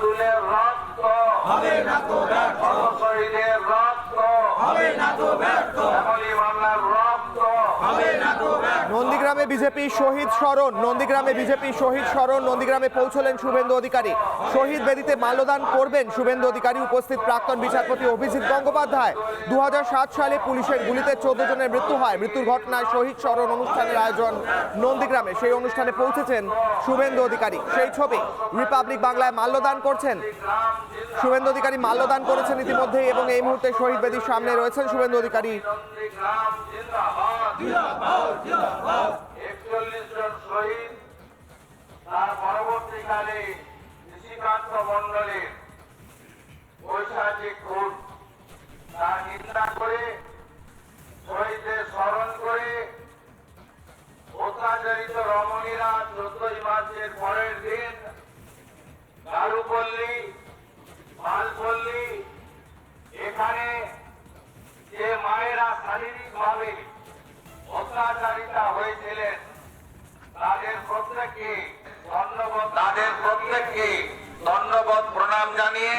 আব্দুলের BJP শহীদ স্মরণ। নন্দীগ্রামে BJP শহীদ স্মরণ। নন্দীগ্রামে পৌঁছলেন শুভেন্দু অধিকারী। শহীদ বেদিতে মাল্যদান করবেন শুভেন্দু অধিকারী। উপস্থিত প্রাক্তন বিচারপতি অভিজিৎ গঙ্গোপাধ্যায়। দু হাজার সাত সালে পুলিশের গুলিতে চোদ্দ জনের মৃত্যু হয়। মৃত্যুর ঘটনায় শহীদ স্মরণ অনুষ্ঠানের আয়োজন নন্দীগ্রামে। সেই অনুষ্ঠানে পৌঁছেছেন শুভেন্দু অধিকারী। সেই ছবি রিপাবলিক বাংলায় মাল্যদান করছেন। শুভেন্দু অধিকারী মাল্যদান করেছেন ইতিমধ্যেই এবং এই মুহূর্তে শহীদ বেদির সামনে রয়েছেন শুভেন্দু অধিকারী গ্রাম জিন্দাবাদ একচল্লিশ জন শহীদ তার পরবর্তীকালে নিশিকান্ত মন্ডলের ঐতিহাসিক খুন। তার নিন্দা করে, শহীদদের স্মরণ করে অত্যাচারিত রমণীরা চোদ্দই মার্চের পরের দিন দারুপল্লী, মালপল্লী, এখানে যে মায়েরা শারীরিকভাবে অত্যাচারিতা হয়েছিলেন তাদের প্রত্যেককে ধন্যবাদ। তাদের প্রণাম জানিয়ে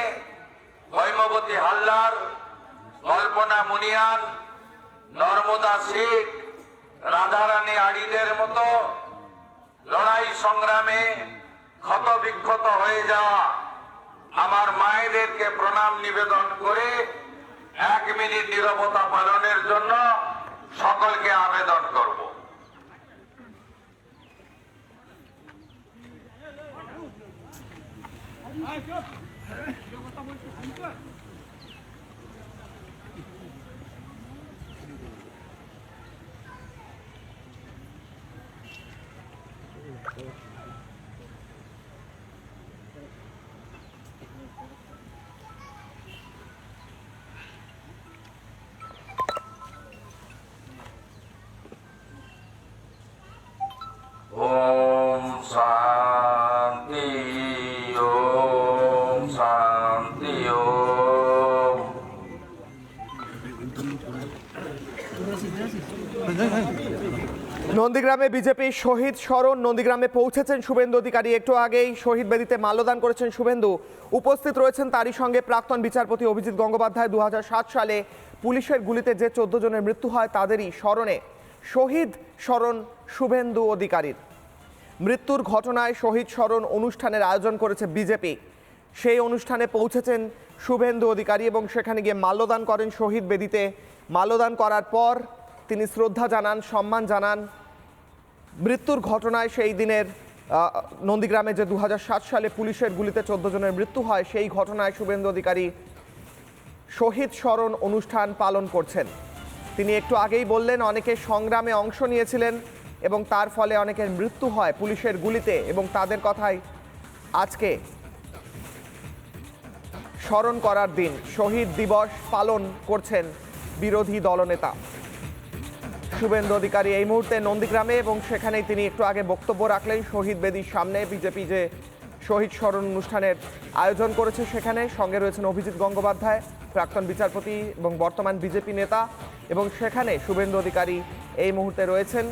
হৈমবতী হালদার, কল্পনা মুনিয়ান, নর্মদা শেখ, রাধারানী আড়িদের মতো লড়াই সংগ্রামে ক্ষত বিক্ষত হয়ে যাওয়া আমার মায়েদেরকে প্রণাম নিবেদন করে এক মিনিট নিরবতা পালনের জন্য সকলকে আবেদন করব। 哎哥。哎你让我大拇去弹一 নন্দীগ্রামে বিজেপি শহীদ স্মরণ। নন্দীগ্রামে পৌঁছেছেন শুভেন্দু অধিকারী। একটু আগেই শহীদ বেদিতে মাল্যদান করেছেন শুভেন্দু। উপস্থিত রয়েছেন তারই সঙ্গে প্রাক্তন বিচারপতি অভিজিৎ গঙ্গোপাধ্যায়। দু হাজার সাত সালে পুলিশের গুলিতে যে চোদ্দ জনের মৃত্যু হয়, তাদেরই স্মরণে শহীদ স্মরণ শুভেন্দু অধিকারীর। মৃত্যুর ঘটনায় শহীদ স্মরণ অনুষ্ঠানের আয়োজন করেছে বিজেপি। সেই অনুষ্ঠানে পৌঁছেছেন শুভেন্দু অধিকারী এবং সেখানে গিয়ে মাল্যদান করেন শহীদ বেদিতে। মাল্যদান করার পর তিনি শ্রদ্ধা জানান, সম্মান জানান। মৃত্যুর ঘটনায় সেই দিনের নন্দীগ্রামে যে দু হাজার সাত সালে পুলিশের গুলিতে চোদ্দ জনের মৃত্যু হয়, সেই ঘটনায় শুভেন্দু অধিকারী শহীদ স্মরণ অনুষ্ঠান পালন করছেন। তিনি একটু আগেই বললেন, অনেকে সংগ্রামে অংশ নিয়েছিলেন এবং তার ফলে অনেকের মৃত্যু হয় পুলিশের গুলিতে এবং তাদের কথাই আজকে স্মরণ করার দিন। শহীদ দিবস পালন করছেন বিরোধী দলনেতা। শুভেন্দু অধিকারী এই মুহূর্তে নন্দীগ্রামে এবং সেখানেই তিনি একটু আগে বক্তব্য রাখলেন। শহীদ বেদির সামনে বিজেপি যে শহীদ স্মরণ অনুষ্ঠানের আয়োজন করেছে সেখানে সঙ্গে রয়েছেন অভিজিৎ গঙ্গোপাধ্যায়, প্রাক্তন বিচারপতি এবং বর্তমান বিজেপি নেতা এবং সেখানে শুভেন্দু অধিকারী এই মুহূর্তে রয়েছেন।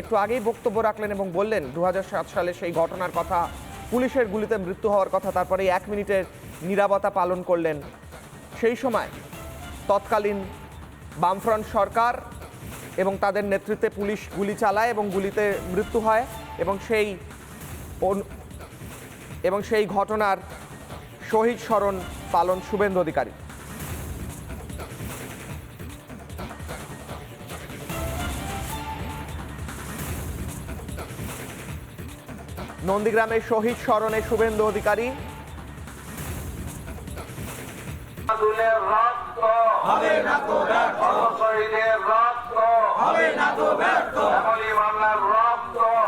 একটু আগেই বক্তব্য রাখলেন এবং বললেন দু হাজার সাত সালে সেই ঘটনার কথা, পুলিশের গুলিতে মৃত্যু হওয়ার কথা, তারপরে এক মিনিটের নিরাপত্তা পালন করলেন। সেই সময় তৎকালীন বামফ্রন্ট সরকার এবং তাদের নেতৃত্বে পুলিশ গুলি চালায় এবং গুলিতে মৃত্যু হয় এবং সেই এবং সেই ঘটনার শহীদ স্মরণ পালন শুভেন্দু অধিকারী। নন্দীগ্রামের শহীদ স্মরণে শুভেন্দু অধিকারী। হবে না তো হবে না তো ব্যর্থ। মামলার রক্ত হবে না তো ব্যর্থ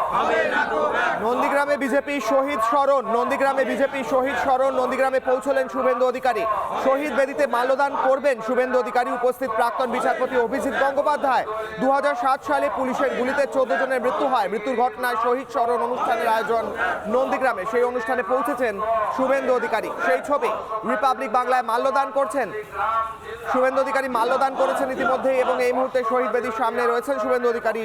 নন্দীগ্রামে বিজেপি শহীদ স্মরণ, নন্দীগ্রামে বিজেপি শহীদ স্মরণ, নন্দীগ্রামে পৌঁছলেন শুভেন্দু অধিকারী। শহীদ বেদিতে মাল্যদান করবেন শুভেন্দু অধিকারী, উপস্থিত প্রাক্তন বিচারপতি অভিজিৎ গঙ্গোপাধ্যায়। দু হাজার সাত সালে পুলিশের গুলিতে চোদ্দ জনের মৃত্যু হয়। মৃত্যুর ঘটনায় শহীদ স্মরণ অনুষ্ঠানের আয়োজন নন্দীগ্রামে। সেই অনুষ্ঠানে পৌঁছেছেন শুভেন্দু অধিকারী। সেই ছবি রিপাবলিক বাংলায় মাল্যদান করছেন। শুভেন্দু অধিকারী মাল্যদান করেছেন ইতিমধ্যেই এবং এই মুহূর্তে শহীদ বেদির সামনে রয়েছেন শুভেন্দু অধিকারী।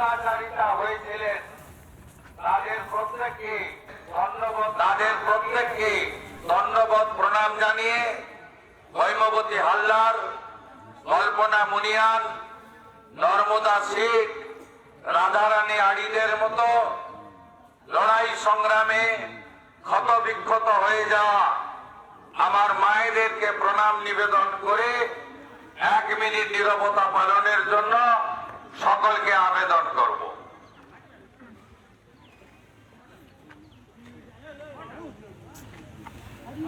অত্যাচারিতা হয়েছিলেন। তাদের প্রত্যেককে ধন্যবাদ। তাদের প্রত্যেককে ধন্যবাদ, প্রণাম জানিয়ে হৈমবতী হালদার, কল্পনা মুনিয়ান, নর্মদা শেখ, রাধারানী আড়িদের মতো লড়াই সংগ্রামে ক্ষত বিক্ষত হয়ে যাওয়া আমার মায়েদেরকে প্রণাম নিবেদন করে এক মিনিট নিরবতা পালনের জন্য সকলকে আবেদন করব। ওম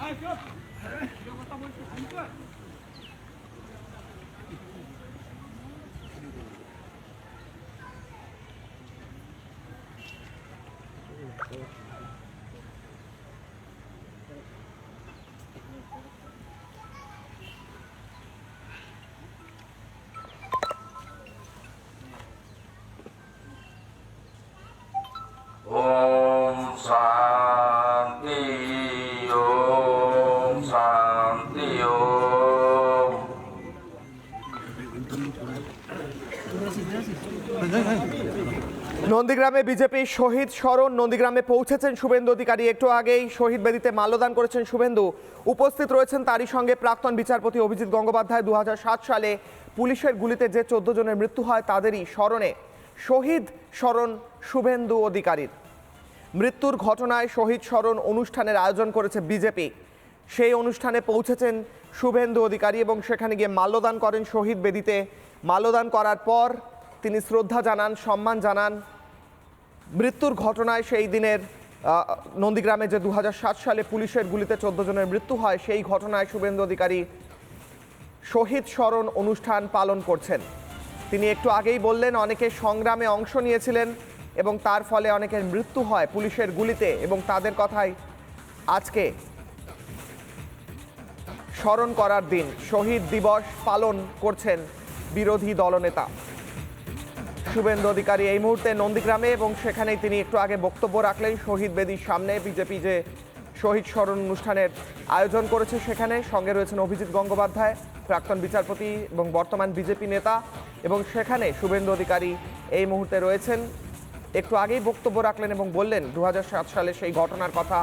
নন্দীগ্রামে বিজেপি শহীদ স্মরণ। নন্দীগ্রামে পৌঁছেছেন শুভেন্দু অধিকারী। একটু আগেই শহীদ বেদিতে মাল্যদান করেছেন শুভেন্দু। উপস্থিত রয়েছেন তারই সঙ্গে প্রাক্তন বিচারপতি অভিজিৎ গঙ্গোপাধ্যায়। দু হাজার সাত সালে পুলিশের গুলিতে যে চোদ্দ জনের মৃত্যু হয় তাদেরই স্মরণে শহীদ স্মরণ শুভেন্দু অধিকারীর। মৃত্যুর ঘটনায় শহীদ স্মরণ অনুষ্ঠানের আয়োজন করেছে বিজেপি। সেই অনুষ্ঠানে পৌঁছেছেন শুভেন্দু অধিকারী এবং সেখানে গিয়ে মাল্যদান করেন শহীদ বেদিতে। মাল্যদান করার পর তিনি শ্রদ্ধা জানান, সম্মান জানান। মৃত্যুর ঘটনায় সেই দিনের নন্দীগ্রামে যে দু হাজার সাত সালে পুলিশের গুলিতে চোদ্দ জনের মৃত্যু হয়, সেই ঘটনায় শুভেন্দু অধিকারী শহীদ স্মরণ অনুষ্ঠান পালন করছেন। তিনি একটু আগেই বললেন, অনেকে সংগ্রামে অংশ নিয়েছিলেন এবং তার ফলে অনেকের মৃত্যু হয় পুলিশের গুলিতে এবং তাদের কথাই আজকে স্মরণ করার দিন। শহীদ দিবস পালন করছেন বিরোধী দলনেতা। শুভেন্দু অধিকারী এই মুহূর্তে নন্দীগ্রামে এবং সেখানেই তিনি একটু আগে বক্তব্য রাখলেন। শহীদ বেদির সামনে বিজেপি যে শহীদ স্মরণ অনুষ্ঠানের আয়োজন করেছে সেখানে, সঙ্গে রয়েছেন অভিজিৎ গঙ্গোপাধ্যায়, প্রাক্তন বিচারপতি এবং বর্তমান বিজেপি নেতা এবং সেখানে শুভেন্দু অধিকারী এই মুহূর্তে রয়েছেন। একটু আগেই বক্তব্য রাখলেন এবং বললেন দু হাজার সাত সালে সেই ঘটনার কথা,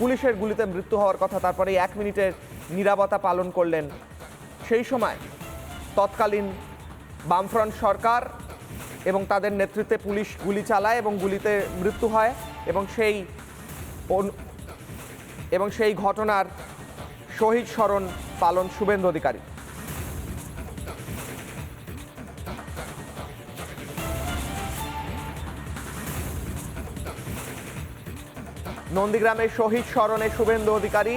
পুলিশের গুলিতে মৃত্যু হওয়ার কথা তারপরে এক মিনিটের নিরাপত্তা পালন করলেন। সেই সময় তৎকালীন বামফ্রন্ট সরকার এবং তাদের নেতৃত্বে পুলিশ গুলি চালায় এবং গুলিতে মৃত্যু হয় এবং সেই এবং সেই ঘটনার শহীদ স্মরণ পালন শুভেন্দু অধিকারী। নন্দীগ্রামের শহীদ স্মরণে শুভেন্দু অধিকারী